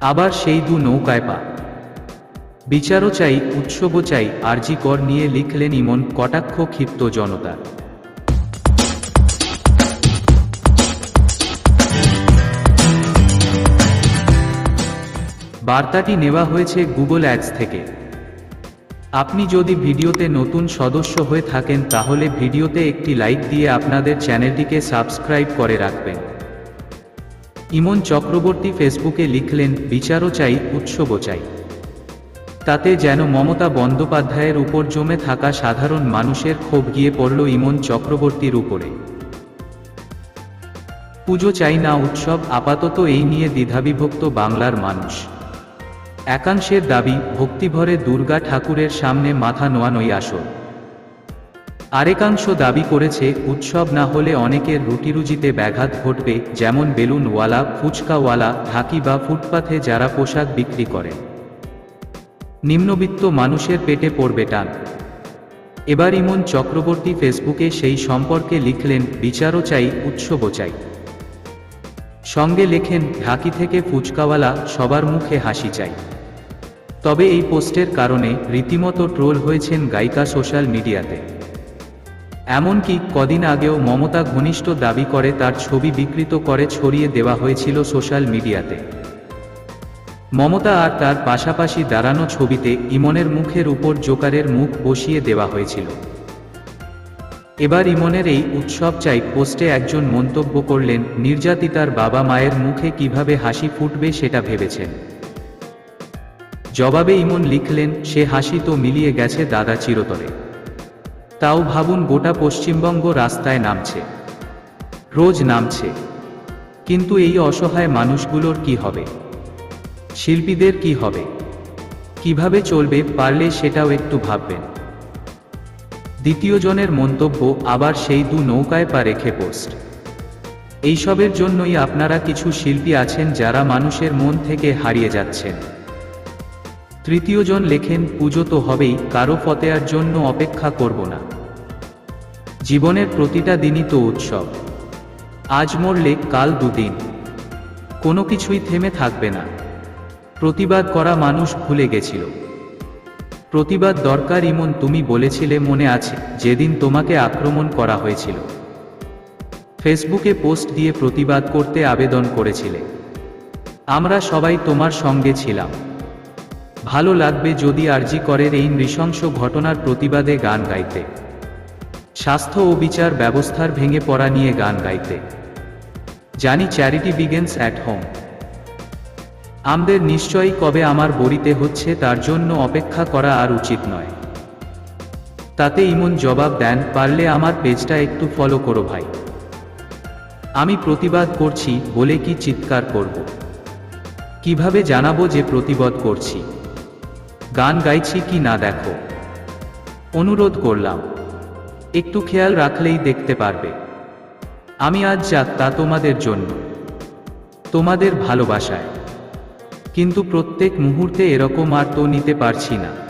আবার সেই দু নৌকায় পা। বিচারও চাই, উৎসবও চাই, আরজি কর নিয়ে লিখলেন ইমন কটাক্ষ ক্ষিপ্ত জনতা। বার্তাটি নেওয়া হয়েছে গুগল অ্যাডস থেকে। আপনি যদি ভিডিওতে নতুন সদস্য হয়ে থাকেন তাহলে ভিডিওতে একটি লাইক দিয়ে আপনাদের চ্যানেলটিকে সাবস্ক্রাইব করে রাখবেন। ইমন চক্রবর্তী ফেসবুকে লিখলেন, বিচারও চাই, উৎসবও চাই। তাতে যেন মমতা বন্দ্যোপাধ্যায়ের উপর জমে থাকা সাধারণ মানুষের ক্ষোভ গিয়ে পড়ল ইমন চক্রবর্তীর উপরে। পুজো চাই না, উৎসব, আপাতত এই নিয়ে দ্বিধাবিভক্ত বাংলার মানুষ। একাংশের দাবি, ভক্তিভরে দুর্গা ঠাকুরের সামনে মাথা নোয়ানোই আসল। আরেকাংশ দাবি করেছে, উৎসব না হলে অনেকের রুটিরুজিতে ব্যাঘাত ঘটবে, যেমন বেলুনওয়ালা, ফুচকাওয়ালা, ঢাকি বা ফুটপাথে যারা পোশাক বিক্রি করে। নিম্নবিত্ত মানুষের পেটে পড়বে টান। এবার ইমন চক্রবর্তী ফেসবুকে সেই সম্পর্কে লিখলেন, বিচারও চাই, উৎসবও চাই। সঙ্গে লেখেন, ঢাকি থেকে ফুচকাওয়ালা, সবার মুখে হাসি চাই। তবে এই পোস্টের কারণে রীতিমতো ট্রোল হয়েছেন গায়িকা সোশ্যাল মিডিয়াতে। এমনকি কদিন আগেও মমতা ঘনিষ্ঠ দাবি করে তার ছবি বিকৃত করে ছড়িয়ে দেওয়া হয়েছিল সোশ্যাল মিডিয়াতে। মমতা আর তার পাশাপাশি দাঁড়ানো ছবিতে ইমনের মুখের উপর জোকারের মুখ বসিয়ে দেওয়া হয়েছিল। এবার ইমনের এই উৎসব চাই পোস্টে একজন মন্তব্য করলেন নির্যাতিতার বাবা মায়ের মুখে কীভাবে হাসি ফুটবে সেটা ভেবেছেন। জবাবে ইমন লিখলেন, সে হাসি তো মিলিয়ে গেছে দাদা চিরতরে। তাও ভাবুন গোটা পশ্চিমবঙ্গ রাস্তায় নামছে। রোজ নামছে। কিন্তু এই অসহায় মানুষগুলোর কি হবে? শিল্পীদের কি হবে? কীভাবে চলবে পারলে সেটাও একটু ভাববেন। দ্বিতীয় জনের মন্তব্য, আবার সেই দু নৌকায় পা রেখে পোস্ট। এইসবের জন্যই আপনারা কিছু শিল্পী আছেন যারা মানুষের মন থেকে হারিয়ে যাচ্ছেন। তৃতীয় জন লেখেন, পুজো তো হবেই, কারও ফতেয়ার জন্য অপেক্ষা করব না। জীবনের প্রতিটা দিনই তো উৎসব। আজ মরলে কাল দুদিন। কোনো কিছুই থেমে থাকবে না। প্রতিবাদ করা মানুষ ভুলে গেছিল। প্রতিবাদ দরকার ইমন তুমি বলেছিলে মনে আছে, যেদিন তোমাকে আক্রমণ করা হয়েছিল। ফেসবুকে পোস্ট দিয়ে প্রতিবাদ করতে আবেদন করেছিলে। আমরা সবাই তোমার সঙ্গে ছিলাম। ভালো লাগবে যদি আরজি করের এই নৃশংস ঘটনার প্রতিবাদে গান গাইতে। স্বাস্থ্য ও বিচার ব্যবস্থার ভেঙে পড়া নিয়ে গান গাইতে। জানি চ্যারিটি বিগেন্স অ্যাট হোম। আমদের নিশ্চয়ই কবে আমার বড়িতে হচ্ছে তার জন্য অপেক্ষা করা আর উচিত নয়। তাতে ইমন জবাব দেন, পারলে আমার পেজটা একটু ফলো করো ভাই। আমি প্রতিবাদ করছি, বলে কি চিৎকার করব। কীভাবে জানাব যে প্রতিবাদ করছি? গান গাইছি কি না দেখো। অনুরোধ করলাম। একটু খেয়াল রাখলেই দেখতে পারবে। আমি আজ তা তোমাদের জন্য। তোমাদের ভালোবাসায়। কিন্তু প্রত্যেক মুহূর্তে এরকম আর তো নিতে পারছি না।